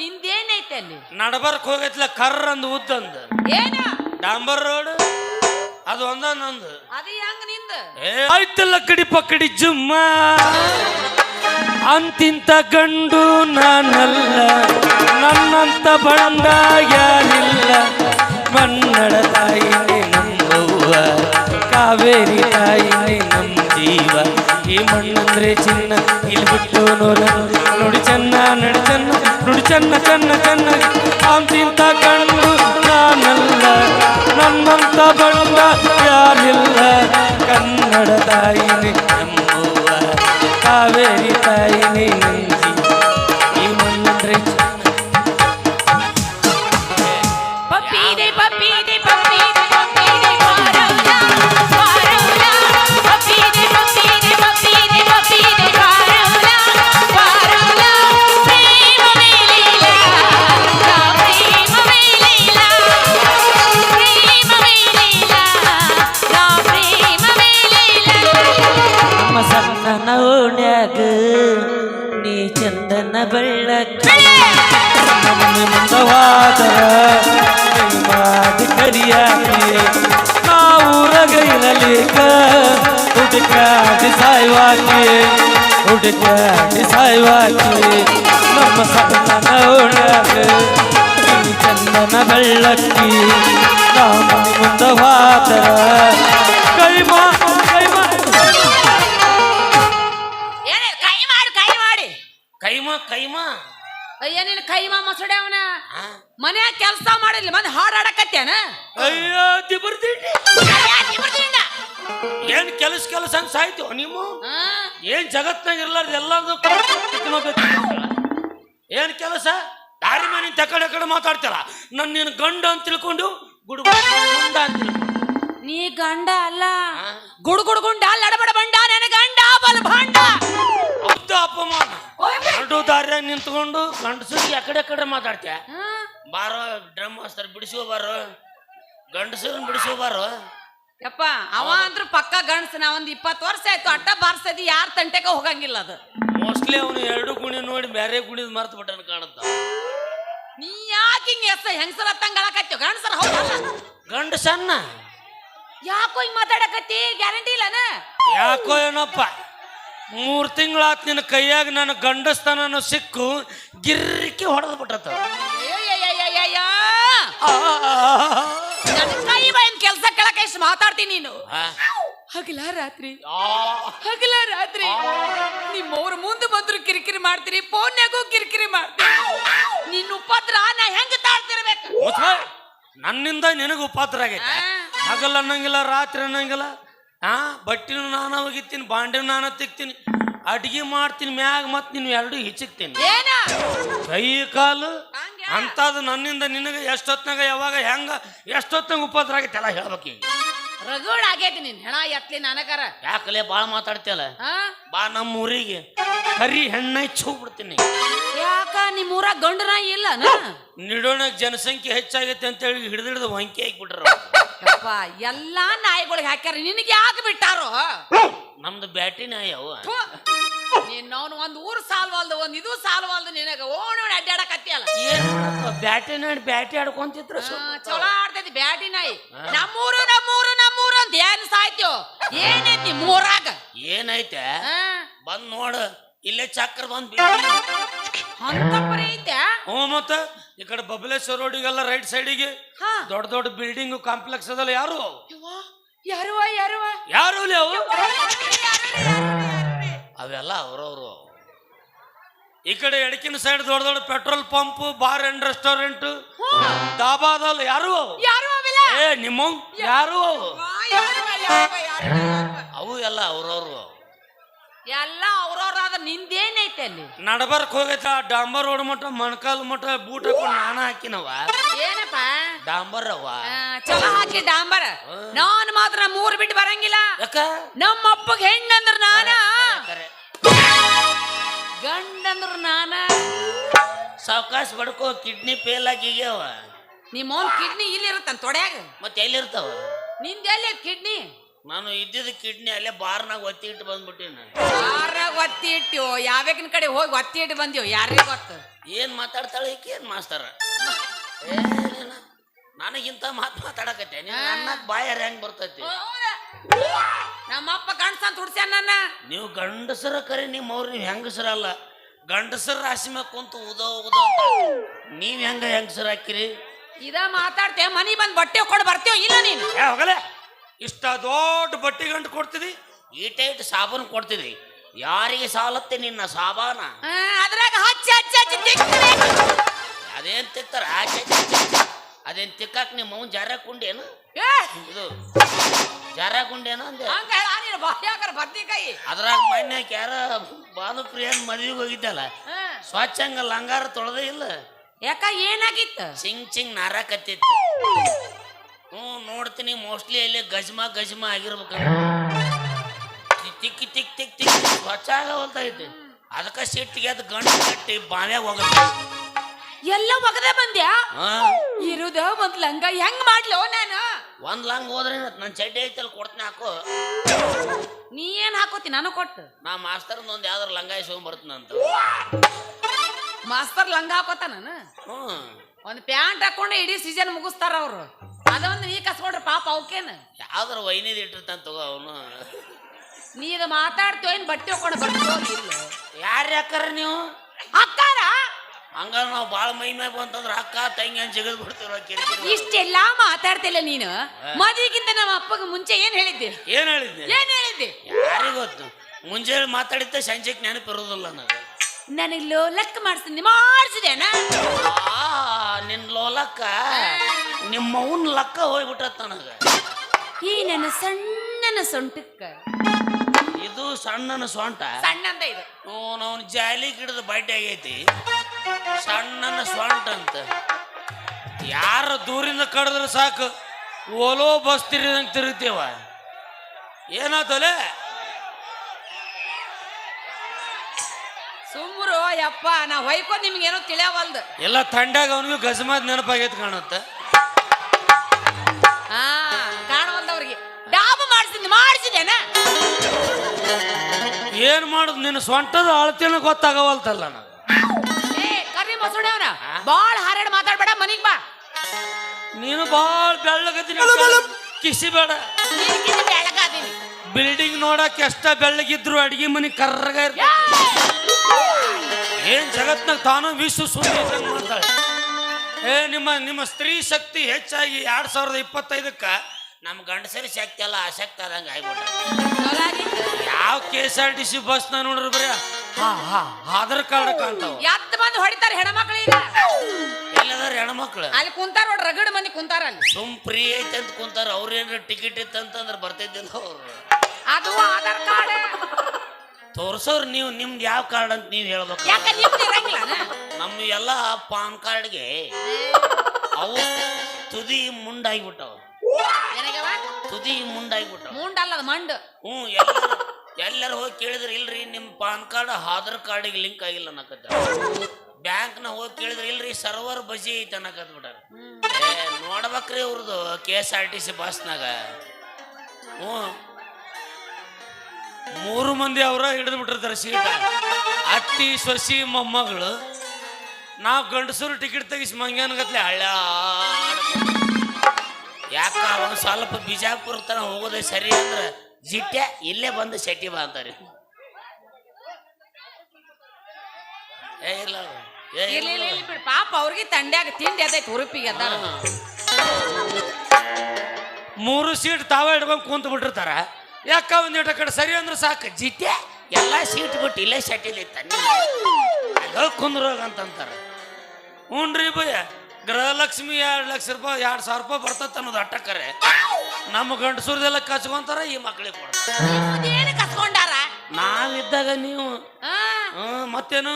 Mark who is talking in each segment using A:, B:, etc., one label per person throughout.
A: ನಿಂದೇನೈತೆ ಅಲ್ಲಿ?
B: ನಡಬರ್ಕ್ ಹೋಗೈತ್ಲ ಕರ್ರ ಅಂದ್ ಉದ್ದಂದ
A: ಏನ?
B: ಡಾಂಬರ್ ರೋಡ್ ಅದು ಒಂದೊಂದೊಂದು
A: ಅದು. ಹೆಂಗ್ನಿಂದ?
B: ಏ ಆಯ್ತಲ್ಲ ಕಡಿ ಪಕ್ಕಡಿ ಜುಮ್ಮ. ಅಂತಿಂತ ಗಂಡು ನಾನಲ್ಲ ನನ್ನಂತ ಬಣ್ಣ ಯಾರಿಲ್ಲ. ಮನ್ನಡ ತಾಯಿನೇ ನಮ್ಮವ್ವ ಕಾವೇರಿ ತಾಯಿನೇ ನಮ್ಮ ಜೀವ ಈ ಮಣ್ಣಂದ್ರೆ ಚಿನ್ನ ಇಲ್ಲಿ ಬಿಟ್ಟು ನೋಡ ನೋಡಿ ಚೆನ್ನ. ಚೆನ್ನ ಚೆನ್ನ ಚೆನ್ನ ಅಂತಿಂತ ಗಂಡು ನಾನಲ್ಲ ನನ್ನಂತ ಬಂದ ಯಾರಿಲ್ಲ. ಕನ್ನಡ ತಾಯಿನಿ ಎಂಬುವ ಕಾವೇರಿ
C: ಬೆಳ್ಳಕ್ಕ
B: ಮುಂದವಾದರ ಕರಿಯಾಗಿ ನಾವೂರಗ ಇರಲಿಕ ಹುಡುಕಾಡಿ ಸಾಯ್ವಾಕಿ ಹುಡುಕಾಡಿ ಸಾಯ್ವಾಕಿ ನಮ್ಮ ಸಣ್ಣನ ಓಣ್ಯಾಗ ನೀ ಚಂದನ ಬೆಳ್ಳಕ್ಕಿ ನಮ್ಮ ಮುಂದವಾದರ ಕೈಮಾ ಕೈಮಾ?
A: ಅಯ್ಯ ನಿನ್ನ ಕೈಮಾ ಮಸಡೆ ಅವನ. ಮನ್ಯಾಗ ಕೆಲಸ ಮಾಡಿಲ್ಲ ಮಂದಿ ಹಾಡಾಡಕತ್ತೇನ
B: ಅಯ್ಯೋ ದಿಬರ್ದಿಡ್ಡಿ ಏನ್ ಕೆಲಸ ಕೆಲಸ ಅಂತ ಸಾಯ್ತು ನೀವು? ಏನ್ ಜಗತ್ನಾಗ ಇರ್ಲಾರ್ದು ಎಲ್ಲಾರ್ದು. ಏನ್ ಕೆಲಸ? ದಾರಿ ಮನೆ ತಕಡೆ ಕಡೆ ಮಾತಾಡ್ತಾರ ನನ್ನ ನೀನು ಗಂಡ ಅಂತ ತಿಳ್ಕೊಂಡು ಗುಡು ಗುಂಡ ಅಂತ ತಿಳ್ಕೊಂಡು.
A: ನೀ ಗಂಡ ಅಲ್ಲ? ಗುಡ್ ಗುಡ್ ಗುಂಡ ಲಡಬಡ ಬಂಡ ನನ್ನ ಗಂಡ ಬಲ್
B: ದಾರಿಯಾಗ ನಿಂತ್ಕೊಂಡು ಗಂಡಸರಿಗೆ ಎಕಡೆ ಕಡೆ ಮಾತಾಡ್ತೀಯ? ಬಾರೋ ಡ್ರಮ್ ಮಾಸ್ತರ್ ಬಿಡಿಸೋ ಬಾರೋ. ಗಂಡಸರನ್ನ ಬಿಡಿಸೋ ಬಾರೋ.
A: ಯಪ್ಪ ಅವ ಅಂದ್ರೆ ಪಕ್ಕ ಗಂಡಸ ನಾ ಒಂದ್ ಇಪ್ಪತ್ತು ವರ್ಷ ಆಯ್ತು ಅಟ್ಟ ಬಾರ್ಸದಿ ಯಾರ ತಂಟೆಕ ಹೋಗಂಗಿಲ್ಲ ಅದು.
B: ಮೋಸ್ಟ್ಲಿ ಅವನು ಎರಡು ಗುಣಿ ನೋಡಿ ಬೇರೆ ಗುಣಿದ್ ಮರ್ತು ಬಿಟ್ಟನ ಕಾಣುತ್ತ.
A: ನೀ ಯಾಕೆ ಹಿಂಗ ಎಸ್ ಹೆಂಗಸರ ತಂಗಳಕತ್ತಿ ಗಂಡಸರ ಹೌದಲ್ಲ?
B: ಗಂಡಸನ್ನ?
A: ಯಾಕೋ ಹಿಂಗ್ ಮಾತಾಡಕತ್ತಿ? ಗ್ಯಾರಂಟಿ ಇಲ್ಲನ?
B: ಯಾಕೋ ಏನಪ್ಪ? ಮೂರು ತಿಂಗಳಾತ್ ನಿನ್ನ ಕೈಯಾಗ ನನ್ನ ಗಂಡಸ್ತನ ಸಿಕ್ಕು ಗಿರ್ಕಿ ಹೊಡೆದು ಬಿಟ್ಟತ.
A: ಕೈ ಕೆಲ್ಸ ಕೆಳಕ ಎಷ್ಟು ಮಾತಾಡ್ತೀನಿ ನೀನು ಹಗಲ ರಾತ್ರಿ ಹಗಲ ರಾತ್ರಿ ನಿಮ್ಮವ್ರ ಮುಂದೆ ಬಂದ್ರು ಕಿರಿಕಿರಿ ಮಾಡ್ತೀರಿ ಫೋನ್ಯಾಗೂ ಕಿರಿಕಿರಿ ಮಾಡ್ತೀರಿ ನಿನ್ನ ಉಪದ್ರ ನಾ ಹೆಂಗ ತಾಳ್ತಿರ್ಬೇಕು
B: ನನ್ನಿಂದ ನಿನಗೆ ಉಪಾತ್ರ ಆಗೈತೆ ಹಗಲ್ ಅನ್ನಂಗಿಲ್ಲ ರಾತ್ರಿ ಅನ್ನಂಗಿಲ್ಲ ಆ ಬಟ್ಟಿನೂ ನಾನು ಒಗಿತೀನಿ ಬಾಂಡೆನೂ ನಾನು ತಿಕ್ತೀನಿ ಅಡಿಗೆ ಮಾಡ್ತೀನಿ ಮ್ಯಾಗ ಮತ್ತೆ ನೀನು ಎರಡು ಹಿಚಕ್ತೀನಿ
A: ಏನ?
B: ಕೈ ಕಾಲು ಅಂಥದ್ದು ನನ್ನಿಂದ ನಿನಗೆ ಎಷ್ಟೊತ್ನಾಗ ಯಾವಾಗ ಹೆಂಗ ಎಷ್ಟೊತ್ನಾಗ ಉಪದ್ರ ಆಗೈತೆ ಎಲ್ಲ ಹೇಳ್ಬೇಕು ಈಗ.
A: ರಗಡ್ ಆಗೈತಿ ನಿನ್ ಹೆಣ ಎತ್ಲಿ ನನಗರ.
B: ಯಾಕಲೆ ಭಾಳ ಮಾತಾಡ್ತಿಯಲ್ಲ? ಬಾ ನಮ್ಮ ಊರಿಗೆ ಕರಿ ಹೆಣ್ಣ ಬಿಡ್ತೀನಿ.
A: ಯಾಕ ನಿಮ್ ಊರಾಗ ಗಂಡು ನಾಯಿ ಇಲ್ಲ
B: ನಿಡೋಣ ಜನಸಂಖ್ಯೆ ಹೆಚ್ಚಾಗೈತೆ ಅಂತೇಳಿ ಹೇಳಿ ಹಿಡಿದು ಹೊಂಕಿ ಹಾಕ್ಬಿಟ್ರ.
A: ಯಪ್ಪ ಎಲ್ಲಾ ನಾಯಿಗಳಿಗೆ ಹಾಕ್ಯಾರ ನಿನಗೆ ಯಾಕೆ ಬಿಟ್ಟಾರೋ?
B: ನಮ್ದು ಬ್ಯಾಟಿ ನಾಯಿ ಅವ.
A: ಥು. ನೀನ್ ಅವ್ನು ಒಂದ್ ಊರ್ ಸಾಲ್ವಲ್ದು ಒಂದ್ ಇದು ಸಾಲ್ವಲ್ದು ನಿನಗ. ಓಣ ಓಣಿ ಅಡ್ಡಾಡಕತ್ತಿಯಲ್ಲ
B: ಏನ್ ಮಾಡಪ್ಪ, ಬ್ಯಾಟಿ ನಾಡಿ ಬ್ಯಾಟಿ ಆಡ್ಕೊಂತಿದ್ರ
A: ಆ, ಚಲೋ ಆಡ್ತೈತಿ ಬ್ಯಾಟಿ ನಾಯಿ. ನಮ್ಮೂರು ನಮ್ಮೂರು ನಮ್ಮೂರು ಅಂತ ಏನ್ ಸಾಯ್ತ್ಯೋ? ಏನೈತಿ ಮೂರಾಗ
B: ಏನೈತೆ
A: ಆ,
B: ಬಂದ್ ನೋಡು. ಇಲ್ಲೇ ಚಕ್ರ ಬಂದ್ ಬಿದ್ದಿ.
A: ಅಂತ ಪರಿ ಐತೆ?
B: ಹ್ಞೂ ಮತ್ತ ಈ ಕಡೆ ಬಬಲೇಶ್ವರ ರೋಡಿಗೆಲ್ಲ ರೈಟ್ ಸೈಡಿಗೆ
A: ಹಾ.
B: ದೊಡ್ಡ ದೊಡ್ಡ ಬಿಲ್ಡಿಂಗ್ ಕಾಂಪ್ಲೆಕ್ಸ್ ಅದಲ್ಲ ಯಾರು?
A: ಯಾರು
B: ಯಾರು ಯಾರು ಅವು? ಅವೆಲ್ಲ ಅವ್ರವ್ರು. ಈ ಕಡೆ ಎಡಕಿನ ಸೈಡ್ ದೊಡ್ಡ ದೊಡ್ಡ petrol pump bar and restaurant ಡಾಬಾದಲ್ ಅದಲ್ಲ ಯಾರು ಅವು?
A: ಅವೆಲ್ಲ?
B: ಏ ನಿಮ್ಮ ಯಾರು ಅವು? ಅವು ಎಲ್ಲ ಅವ್ರವ್ರು.
A: ಎಲ್ಲ ಅವ್ರವ್ರಾದ ನಿಂದೇನೈತೆ ಅಲ್ಲಿ?
B: ನಡಬರ್ಕ್ ಹೋಗೈತ ಡಾಂಬರ್ ರೋಡ್ ಮಠ ಮಣಕಾಲ್ ಮಠ ಬೂಟ್ ಹಾಕೊಂಡು ನಾನ ಹಾಕಿನವ.
A: ಏನಪ್ಪ?
B: ಡಾಂಬರ್ ಅವ.
A: ಆ, ಚಲೋ ಹಾಕಿ ಡಾಂಬರ. ನಾನ್ ಮಾತ್ರ ಮೂರ್ ಬಿಟ್ಟು ಬರಂಗಿಲ್ಲ.
B: ಯಾಕ?
A: ನಮ್ಮ ಅಪ್ಪಗ್ ಹೆಣ್ಣಂದ್ರ ನಾನ?
B: ಕರೆ.
A: ಗಂಡಂದ್ರ ನಾನ?
B: ಸಾವಕಾಶ ಬಡ್ಕೋ ಕಿಡ್ನಿ ಫೇಲ್ ಆಗಿಗ್ಯಾವ
A: ನಿಮ್ಮ ಕಿಡ್ನಿ ಇಲ್ಲಿ ಇರುತ್ತಂತ ತೊಡ್ಯಾಗ?
B: ಮತ್ತೆ ಎಲ್ಲಿರ್ತಾವ?
A: ನಿಂದ ಎಲ್ಲಿ ಕಿಡ್ನಿ?
B: ನಾನು ಇದ್ದಿದ್ದ ಕಿಡ್ನಿ ಅಲ್ಲೇ ಬಾರ್ನಾಗ ಒತ್ತಿ ಇಟ್ಟು ಬಂದ್ಬಿಟ್ಟಿನ
A: ಬಾರ್ನಾಗ ಒತ್ತಿ ಇಟ್ಟು ಯಾವ್ಯಾಕಿನ ಕಡೆ ಹೋಗಿ ಒತ್ತಿ ಇಟ್ಟು ಬಂದ್ಯೋ? ಯಾರಿಗೆ ಗೊತ್ತು?
B: ಏನ್ ಮಾತಾಡ್ತಾಳೆ ಈಕೆ? ಏನ್ ಮಾಸ್ತಾರ? ನನಗಿಂತ ಮಾತು ಮಾತಾಡಕತ್ತೆ. ನನ್ನ ಬಾಯಾರ ಹೆಂಗ್ ಬರ್ತೈತಿ.
A: ನಮ್ಮಪ್ಪ ಗಂಡಸಂತ ಹುಡ್ಸ್ಯಾನ ನನ್ನ?
B: ನೀವು ಗಂಡಸರ ಕರೆ ನಿಮ್ಮ ಅವ್ರು ನೀವು ಹೆಂಗಸರಲ್ಲ ಗಂಡಸರ ರಾಶಿ ಮ್ಯಾಗ ಕುಂತು ಉದೋ ಉದೋ ಅಂತ ನೀವ್ ಹೆಂಗ ಹೆಂಗಸರ ಹಾಕಿರಿ?
A: ಇದ ಮಾತಾಡ್ತೇವೆ ಮನಿ ಬಂದ್ ಬಟ್ಟೆ ಕೊಡ್ ಬರ್ತೇವ ಇಲ್ಲ ನೀನು?
B: ಹೋಗಲೆ. ಇಷ್ಟ ದೊಡ್ಡ ಬಟ್ಟೆ ಗಂಟು ಕೊಡ್ತಿದಿ? ಈಟ ಇಟ್ಟು ಸಾಬೂನು ಕೊಡ್ತಿದಿ ಯಾರಿಗೆ ಸಾಲತ್ತೆ ನಿನ್ನ ಸಾಬಾನ?
A: ಅದ್ರಾಗ ಹಚ್ಚಿ ಹಚ್ಚಿ ಹಚ್ಚಿ.
B: ಅದೇನ್ ತಿಕ್ತಾರ? ಆಚೆ. ಅದೇನ್ ತಿಕ್ಕಾಕ್ ನಿಮ್ಮ ಅವ್ನು ಜಾರ ಕುಂಡೇನು?
A: ಏ,
B: ಇದು ಜಾರ ಕುಂಡೇನು ಅಂದೆ.
A: ಹಂಗ ಹೇಳ ನೀನು ಬಾಯಾಕರ ಬದ್ನಿಕಾಯಿ
B: ಅದ್ರಾಗ ಮೊನ್ನೆ ಯಾರ ಭಾನುಪ್ರಿಯನ್ ಮದ್ವಿಗೆ ಹೋಗಿದ್ದಲ್ಲ? ಸ್ವಚ್ಛಂಗ ಲಂಗಾರ ತೊಳೆದೇ ಇಲ್ಲ.
A: ಯಾಕ ಏನಾಗಿತ್ತು?
B: ಚಿಂಗ್ ಚಿಂಗ್ ನಾರಾಕತ್ತಿತ್ತು. ನೋಡ್ತೀನಿ ಮೋಸ್ಟ್ಲಿ ಅಲ್ಲಿ ಗಜ್ಮ ಗಜ್ಮ ಆಗಿರ್ಬೇಕು. ತಿಕ್ಕಿ ತಿಕ್ ತಿಕ್ ತಿಕ್ ಸ್ವಚ್ಛ ಆಗವಲ್ತೈತಿ ಅದಕ್ಕೆ ಸಿಟ್ಟಿಗೆ ಅದು ಗಂಟು ಕಟ್ಟಿ ಬಾವ್ಯಾಗ ಹೋಗುತ್ತೆ
A: ಎಲ್ಲ ಒಗದೆ ಬಂದ್ಯಾ? ಇರುದ ಒಂದ್ ಲಂಗ ಹೆಂಗ್ ಮಾಡ್ಲೋ ನಾನು?
B: ಒಂದ್ ಲಂಗ ಹೋದ್ರೆ ನನ್ ಚಡ್ಡಿ ಐತಲ್ ಕೊಡ್ತೀನಿ ಹಾಕು.
A: ನೀ ಏನ್ ಹಾಕೋತಿ? ನಾನು ಕೊಟ್ಟು.
B: ನಾ ಮಾಸ್ತರ್ ಒಂದ್ ಯಾವ್ದಾರು ಲಂಗ ಇಸ್ಕೊಂಡ್ ಬರ್ತೀನಂತ.
A: ಮಾಸ್ತರ್ ಲಂಗ ಹಾಕೋತ ನಾನು?
B: ಹ್ಞೂ
A: ಒಂದ್ ಪ್ಯಾಂಟ್ ಹಾಕೊಂಡು ಇಡೀ ಸೀಸನ್ ಮುಗಿಸ್ತಾರ ಅವರು. ಅದೊಂದು ನೀ ಕಸ್ಕೊಂಡ್ರೆ ಪಾಪ ಅವಕೇನ?
B: ಯಾವ್ದಾರ ವೈನಿದ್ ಇಟ್ಟಿರ್ತಾನೆ ತಗೋ ಅವನು.
A: ನೀ ಇದು ಮಾತಾಡ್ತೀವ ಏನ್ ಬಟ್ಟೆ ಹಾಕೊಂಡು ಬರ್ತೀವೋ
B: ಯಾರು ಯಾಕಾರ ನೀವು?
A: ಅಕ್ಕಾರ?
B: ಹಂಗಾರ ನಾವು ಭಾಳ ಮೈ ಮ್ಯಾಗ ಬಂತಂದ್ರ ಅಕ್ಕ ತಂಗಿ ಅಂತ ಬಿಡ್ತಿರೋ ಬಿಡ್ತೀರ ಕಿರಿಕಿರಿ.
A: ಇಷ್ಟೆಲ್ಲ ಮಾತಾಡ್ತಿಲ್ಲ ನೀನು. ಮದುವೆಗಿಂತ ನಮ್ಮ ಅಪ್ಪಗೆ ಮುಂಚೆ ಏನ್ ಹೇಳಿದ್ದೆ?
B: ಏನ್ ಹೇಳಿದ್ದೆ?
A: ಏನ್ ಹೇಳಿದ್ದೆ?
B: ಯಾರಿಗ್ ಗೊತ್ತು? ಮುಂಜಾನೆ ಮಾತಾಡಿದ್ದೆ ಸಂಜೆಗೆ ನೆನಪಿರೋದಿಲ್ಲ ನನಗೆ.
A: ನನಗೆ ಲೋಲಕ್ ಮಾಡಿಸ್ತೀನಿ. ಮಾಡಿಸಿದೇನ
B: ಆ ನಿನ್ ಲೋಲಕ್ಕ ನಿಮ್ಮವನ್ ಲಕ್ಕ ಹೋಗ್ಬಿಟ್ಟ ನನಗೆ.
A: ಈ ನನ್ನ ಸಣ್ಣನ ಸೊಂಟಕ್ಕ.
B: ಇದು ಸಣ್ಣನ ಸೊಂಟ?
A: ಸಣ್ಣಂದ ಇದು.
B: ಅವನ ಜಾಲಿ ಗಿಡದ ಬಡ್ಡಿ ಆಗೈತಿ. ಸಣ್ಣನ ಸೊಂಟ ಅಂತ. ಯಾರ ದೂರಿಂದ ಕಡಿದ್ರೆ ಸಾಕು? ಓಲೋ ಬಸ್ ಅಂತ ತಿರುಗ್ತೀವ. ಏನಾತಲೆ?
A: ಯಪ್ಪ ನಾ ಹೊಯ್ಕೋ ನಿಮ್ಗೆ ಏನೋ ತಿಳಿಯವಲ್ದು.
B: ಎಲ್ಲ ತಂಡಾಗ ಅವನಿಗೂ ಗಜಮಾದ್ ನೆನಪಾಗೈತೆ ಕಾಣುತ್ತೆ.
A: ಹಾ ಕಾಣವಲ್ದವ್ರಿಗೆ ಡಾಬು ಮಾಡಿಸಿದ್ ಮಾಡಿಸಿದೇನ
B: ಏನ್ ಮಾಡುದ್ ನಿನ್ನ ಸ್ವಂಟದ ಅಳತಿನ ಗೊತ್ತಾಗವಲ್ತಲ್ಲ ನಾನು
A: ಏ ಕರಿ ಮಸೂಡವನ ಬಾಳ್ ಹಾರಾಡ್ ಮಾತಾಡ್ಬೇಡ ಮನಿಗ್ ಬಾ.
B: ನೀನು ಭಾಳ ಬೆಳ್ಳಗದಿನ ಕಿಸಿ ಬೇಡ
A: ಬೆಳಗಾದೀನಿ
B: ಬಿಲ್ಡಿಂಗ್ ನೋಡಕ್ ಎಷ್ಟ ಬೆಳ್ಳಗಿದ್ರು ಅಡಿಗೆ ಮನಿ ಕರ್ರಗ ಇರ್ತೈತಿ. ಏನ್ ಜಗತ್ನಾಗ ತಾನು ವಿಶ್ವ ಸುಂದರ ಮಾಡ್ತಾಳೆ? ಏ ನಿಮ್ಮ ನಿಮ್ಮ ಸ್ತ್ರೀ ಶಕ್ತಿ ಹೆಚ್ಚಾಗಿ ಎರಡ್ ಸಾವಿರದ ಇಪ್ಪತ್ತೈದಕ್ಕ ನಮ್ಮ ಗಂಡಸರಿ ಶಕ್ತಿ ಎಲ್ಲ ಆಸಕ್ತಿ ಆದಂಗ ಆಗ್ಬಿಟ್ಟ. ಯಾವ K S R T C ಬಸ್ನ ನೋಡ್ರಿ ಬರೀ? ಹಾ ಹಾ ಆಧಾರ್ ಕಾರ್ಡ್ ಕಾಣ್ತಾವ.
A: ಎತ್ತ ಬಂದು ಹೊಡಿತಾರೆ ಹೆಣ್ಮಕ್ಳು ಈಗ.
B: ಎಲ್ಲದಾರ ಹೆಣ್ಮಕ್ಳು?
A: ಅಲ್ಲಿ ಕುಂತಾರ ನೋಡ್ರಿ ರಗಡ್ ಮಂದಿ ಕುಂತಾರ ಅಲ್ಲಿ.
B: ಸುಮ್ ಫ್ರೀ ಐತೆ ಅಂತ ಕುಂತಾರ ಅವ್ರೇನ್ರ ಟಿಕೆಟ್ ಇತ್ತಂತಂದ್ರ ಬರ್ತಿದ್ದಿಲ್ಲ ಅವ್ರು.
A: ಅದು ಆಧಾರ್ ಕಾರ್ಡ್.
B: ತೋರ್ಸೋರ್ ನೀವು ನಿಮ್ದು ಯಾವ ಕಾರ್ಡ್ ಅಂತ ನೀವು ಹೇಳ್ಬೇಕು?
A: ಯಾಕ ನಿಮ್ದು ಇರಂಗಿಲ್ಲ
B: ನಮ್ಮ ಎಲ್ಲ ಪಾನ್ ಕಾರ್ಡ್ಗೆ ಅವು ತುದಿ ಮುಂಡಾಗ್ಬಿಟ್ಟವು. ತುದಿ ಮುಂಡಾಗ್ಬಿಟ್ಟವು.
A: ಮುಂಡಲ್ಲ ಅದು ಮಂಡು.
B: ಹ್ಞೂ ಎಲ್ಲರೂ ಎಲ್ಲರೂ ಹೋಗಿ ಕೇಳಿದ್ರೆ ಇಲ್ರಿ ನಿಮ್ಮ ಪಾನ್ ಕಾರ್ಡ್ ಆಧಾರ್ ಕಾರ್ಡಿಗೆ ಲಿಂಕ್ ಆಗಿಲ್ಲ ಅನ್ನಕತ್ತ. ಬ್ಯಾಂಕ್ನ ಹೋಗಿ ಕೇಳಿದ್ರೆ ಇಲ್ರಿ ಸರ್ವರ್ ಬಜಿ ಐತೆ ಅನ್ನಕತ್ ಬಿಟ್ಟಾರ. ಏ ನೋಡ್ಬೇಕ್ರಿ ಅವ್ರದ್ದು K S R T C ಬಸ್ನಾಗ ಹ್ಞೂ ಮೂರು ಮಂದಿ ಅವರ ಹಿಡಿದು ಬಿಟ್ಟಿರ್ತಾರೆ ಸೀಟ. ಅತ್ತಿ ಸೊಸಿ ಮೊಮ್ಮಗಳು. ನಾವು ಗಂಡಸರು ಟಿಕೆಟ್ ತೆಗಿಸಿ ಮಂಗ್ಯಾನ್ಗತ್ಲೆ ಹಳ್ಳ. ಯಾಕ ಒಂದು ಸ್ವಲ್ಪ ಬಿಜಾಪುರ ತನ ಹೋಗೋದೇ ಸರಿ ಅಂದ್ರೆ ಜಿಟ್ಟೆ ಇಲ್ಲೇ ಬಂದು ಶೆಟ್ಟಿ ಬಾ ಅಂತಾರೆ. ಏ ಇಲ್ಲ. ಏ
A: ಇಲ್ಲ.
B: ಇಲ್ಲ
A: ಇಲ್ಲ ಇಲ್ಲ ಬಿಡು. ಪಾಪ ಅವ್ರಿಗೆ ತಂಡ್ಯಾಗ ತಿಂಡಿ ಅದೈತೆ ಉರುಪಿಗೆ ಅದ
B: ಮೂರು ಸೀಟ್ ತಾವೇ ಹಿಡ್ಕೊಂಡು ಕುಂತು ಬಿಟ್ಟಿರ್ತಾರ ಯಾಕ ಒಂದಿಟ ಕಡೆ ಸರಿ ಅಂದ್ರೆ ಸಾಕು. ಜಿಟ್ಟೆ ಎಲ್ಲ ಸೀಟ್ ಬಿಟ್ಟು ಇಲ್ಲೇ ಶೆಟ್ಟಿಲಿ ತನ್ನಿ ಹೋಗಿ ಕುಂದ್ರೋಗ ಅಂತಂತಾರ. ಹ್ಞೂನ್ರಿ ಭಯ ಗೃಹಲಕ್ಷ್ಮಿ ಎರಡು ಲಕ್ಷ ರೂಪಾಯಿ ಎರಡು ಸಾವಿರ ರೂಪಾಯಿ ಬರ್ತೈತೆ ಅನ್ನೋದು ಅಟ್ಟಕ್ಕರೆ ನಮ್ಮ ಗಂಡಸೂರ್ದೆಲ್ಲ ಕಚ್ಕೊಂತಾರ ಈ ಮಕ್ಳಿಗೆ ಕೊಡ್ತಾರೆ.
A: ಏನು ಕಸ್ಕೊಂಡಾರ
B: ನಾವಿದ್ದಾಗ ನೀವು ಹ್ಮ್ ಮತ್ತೇನು?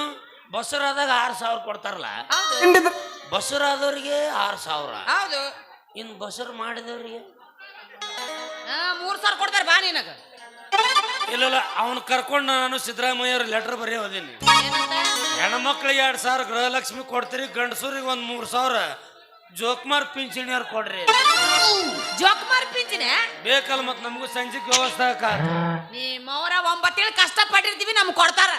B: ಬಸ್ಸರಾದಾಗ ಆರು ಸಾವಿರ ಕೊಡ್ತಾರಲ್ಲ?
A: ಹೌದು.
B: ಬಸ್ಸರಾದವ್ರಿಗೆ ಆರು ಸಾವಿರ.
A: ಹೌದು.
B: ಇನ್ನು ಬಸ್ಸರು ಮಾಡಿದವ್ರಿಗೆ?
A: ಮೂರ್ ಸಾವಿರ ಕೊಡ್ತಾರೆ ಬಾ ನಿನಗ.
B: ಇಲ್ಲ ಅವನು ಕರ್ಕೊಂಡು ನಾನು ಸಿದ್ದರಾಮಯ್ಯ ಅವ್ರ ಲೆಟರ್ ಬರೀ
A: ಹೋದಿನಿ
B: ಹೆಣ್ಮಕ್ಳಿಗೆ ಎರಡು ಸಾವಿರ ಗೃಹಲಕ್ಷ್ಮಿ ಕೊಡ್ತೀರಿ ಗಂಡಸೂರಿಗೆ ಒಂದು ಮೂರು ಸಾವಿರ. ಜೋಕ್ಮಾರ್ ಪಿಂಚಣಿಯರ್ ಕೊಡ್ರಿ.
A: ಜೋಕ್ಮಾರ್ ಪಿಂಚಣಿ?
B: ಬೇಕಲ್ಲ ಮತ್ ನಮಗೂ ಸಂಜೆಗೆ ವ್ಯವಸ್ಥೆ ಆಕ
A: ನಿಮ್ಮವ್ರ ಒಂಬತ್ತೇಳು ಕಷ್ಟ ಪಟ್ಟಿರ್ತೀವಿ ನಮ್ಗೆ ಕೊಡ್ತಾರ.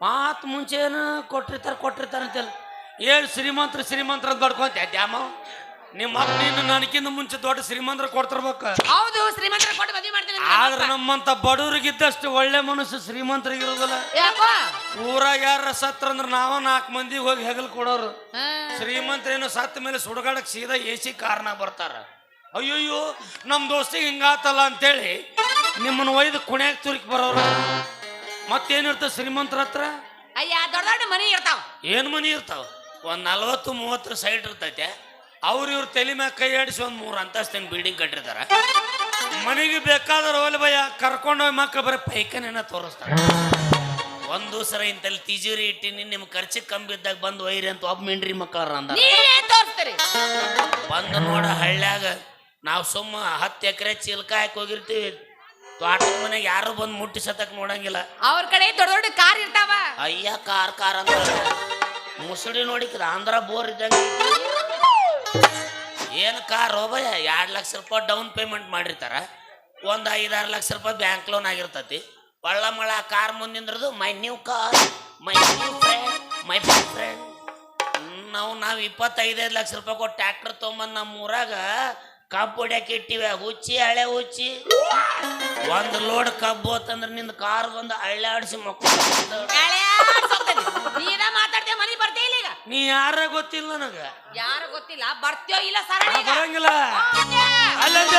B: ಮಾತ್ ಮುಂಚೆ ಏನು ಕೊಟ್ಟಿರ್ತಾರ ಕೊಟ್ಟಿರ್ತಾರ ಅಂತೇಳಿ ಏಳು ಶ್ರೀಮಂತ್ರ ಶ್ರೀಮಂತರ ಬಡ್ಕೊಂತ ದ್ಯಾಮ ನಿಮ್ಮ ಅಪ್ಪ ನೀನು ನನಗಿಂತ ಮುಂಚೆ ದೊಡ್ಡ ಶ್ರೀಮಂತರ ಕೊಡ್ತಿರ್ಬೇಕು.
A: ಹೌದು ಶ್ರೀಮಂತರ ಕೊಟ್ಟು ಮದುವೆ ಮಾಡ್ತೀನಿ ಅಂತ
B: ಆದ್ರೆ
A: ನಮ್ಮಪ್ಪ.
B: ನಮ್ಮಂತ ಬಡವರಿಗಿದ್ದಷ್ಟು ಒಳ್ಳೆ ಮನಸ್ಸು ಶ್ರೀಮಂತರಿಗಿರೋದಿಲ್ಲ
A: ಯಾಕೋ
B: ಊರಾಗ ಯಾರ ಸತ್ರ ಅಂದ್ರೆ ನಾವ ನಾಲ್ಕು ಮಂದಿ ಹೋಗಿ ಹೆಗಲ್ ಕೊಡೋರು.
A: ಹಾ.
B: ಶ್ರೀಮಂತರೇನು ಸತ್ತ ಮೇಲೆ ಸುಡಗಾಡಕ್ ಸೀದಾ ಎ ಸಿ ಕಾರಣ ಬರ್ತಾರ. ಅಯ್ಯೋಯ್ಯೋ ನಮ್ಮ ದೋಸ್ತಿಗೆ ಹಿಂಗಾತಲ್ಲ ಅಂತೇಳಿ ನಿಮ್ಮನ್ನ ಒಯ್ದು ಕುಣ್ಯಾಗ ತುರುಕಿ ಬರೋರು. ಮತ್ತೇನಿರ್ತದೆ ಶ್ರೀಮಂತರ ಹತ್ರ?
A: ಅಯ್ಯ ದೊಡ್ಡ ದೊಡ್ಡ ಮನೆ ಇರ್ತಾವ.
B: ಏನು ಮನಿ ಇರ್ತಾವ? ಒಂದು ನಲ್ವತ್ತು ಮೂವತ್ತು ಸೈಟ್ ಇರ್ತೈತೆ. ಅವ್ರು ಇವ್ರ ತಲೆ ಮ್ಯಾಗ ಕೈ ಆಡಿಸಿ ಒಂದು ಮೂರು ಅಂತಸ್ತಿನ ಬಿಲ್ಡಿಂಗ್ ಕಟ್ಟಿರ್ತಾರ. ಮನೆಗೆ ಬೇಕಾದ್ರೆ ಹೋಲ್ ಭಯ ಕರ್ಕೊಂಡೋಗಿ ಮಕ್ಕಳು ಬರೀ ಪೈಖಾನೆನ ತೋರಿಸ್ತಾರೆ. ಒಂದು ಸರ ಇಂತಲ್ಲಿ ತಿಜೂರಿ ಇಟ್ಟಿನಿ ನಿಮ್ಮ ಖರ್ಚಿಗೆ ಕಮ್ಮಿ ಇದ್ದಾಗ ಬಂದು ಒಯ್ರಿ ಅಂತ ಒಬ್ಬ ಮಿಂಡ್ರಿ ಮಕ್ಕಳ ಅಂದ
A: ತೋರಿಸ್ತೀರಿ.
B: ಬಂದು ನೋಡ ಹಳ್ಳ್ಯಾಗ ನಾವು ಸುಮ್ಮ ಹತ್ತು ಎಕರೆ ಚಿಲ್ಕ ಹಾಕಿ ಹೋಗಿರ್ತೀವಿ. ತೋಟದ ಮನೆಗೆ ಯಾರು ಬಂದು ಮುಟ್ಟಿ ಸತಕ್ ನೋಡಂಗಿಲ್ಲ.
A: ಅವ್ರ ಕಡೆ ದೊಡ್ಡ ದೊಡ್ಡ ಕಾರ್ ಇರ್ತಾವ.
B: ಅಯ್ಯ ಕಾರ್ ಕಾರ್ ಅಂತ ಮುಸುಡಿ ನೋಡಿಕ್ರ ಆಂಧ್ರ ಬೋರ್ ಇದ್ದಂಗೆ ಏನು ಕಾರ್ ಹೋಬಯ್ಯ ಎರಡು ಲಕ್ಷ ರೂಪಾಯಿ ಡೌನ್ ಪೇಮೆಂಟ್ ಮಾಡಿರ್ತಾರ. ಒಂದು ಐದಾರು ಲಕ್ಷ ರೂಪಾಯಿ ಬ್ಯಾಂಕ್ ಲೋನ್ ಆಗಿರ್ತತಿ. ಒಳ್ಳ ಮಳ car ಮುಂದಿಂದ್ರದು my new car my new friend my best friend ನಾವು ನಾವು ಇಪ್ಪತ್ತೈದೈದು ಲಕ್ಷ ರೂಪಾಯಿ ಕೊಟ್ಟು ಟ್ಯಾಕ್ಟರ್ ತೊಗೊಂಬಂದು ನಮ್ಮ ಊರಾಗ ಕಬ್ಬು ಹೊಡ್ಯಾಕೆ ಇಟ್ಟಿವೆ. ಹುಚ್ಚಿ, ಹಳೆ ಹುಚ್ಚಿ. ಒಂದು ಲೋಡ್ ಕಬ್ಬು ಅಂತಂದ್ರೆ ನಿಂದ ಕಾರ್ ಬಂದು ಹಳ್ಳಾಡಿಸಿ ಮಕ್ಕಳು ನೀ ಯಾರ ಗೊತ್ತಿಲ್ಲ ನನಗ?
A: ಯಾರ ಗೊತ್ತಿಲ್ಲ? ಬರ್ತೀಯೋ ಇಲ್ಲ ಸರ
B: ಬರಂಗಿಲ್ಲ. ಅಲ್ಲದ.